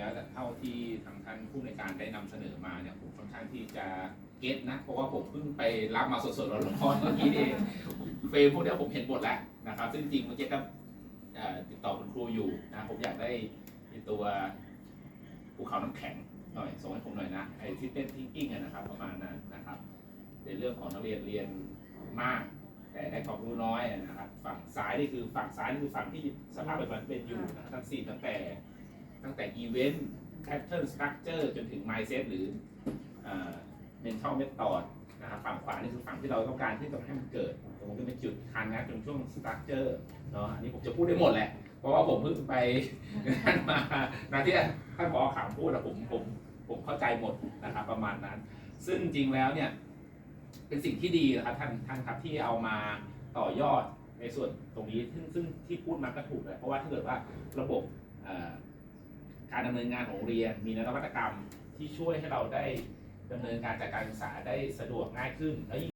แล้วแต่เท่าที่ทางท่านผู้ในการได้นำเสนอมาเนี่ยผมค่อนข้างที่จะเก็ตนะ เพราะว่าผมเพิ่งไปรับมาสดๆร้อนๆเมื่อกี้เองเฟรมพวกนี้ผมเห็นหมดแล้วนะครับ ซึ่งจริงเมื่อกี้ก็ติดต่อคุณครูอยู่นะผมอยากได้ตัวภูเขาน้ำแข็งหน่อยส่งให้ผมหน่อยนะไอ้ที่เต้นทิงกิ้งนะครับ ประมาณนั้นนะครับ ในเรื่องของนักเรียนเรียนมาก แต่ได้ความรู้น้อยนะครับ ฝั่งซ้ายนี่คือฝั่งซ้ายนี่คือฝั่งที่สภาพปัจจุบันเป็นอยู่นะทั้งสี่ตั้งแต่ ตั้งแต่ Event Pattern Structure จนถึง Mindset หรือเอ่อ Mental metal นะครับฝั่งขวานี่คือฝั่งที่เราต้องการที่จะให้มันเกิดตรงนี้เป็นจุดคันนะจนช่วง Structure เนาะอันนี้ผมจะพูดได้หมดแหละ เพราะว่าผมเพิ่งไปนั่นมานาที่ท่านผอขามพูดอะผมผมผมเข้าใจหมดนะครับประมาณนั้น ซึ่งจริงแล้วเนี่ยเป็นสิ่งที่ดีนะครับท่านท่านครับที่เอามาต่อยอดในส่วนตรงนี้ซึ่งซึ่งที่พูดมาก็ถูกเลยเพราะว่าถ้าเกิดว่าระบบอ่อ การดำเนินงานของโรงเรียน มีนวัตกรรมที่ช่วยให้เราได้ดำเนินการจัดการศึกษาได้สะดวกง่ายขึ้นและยิ่ง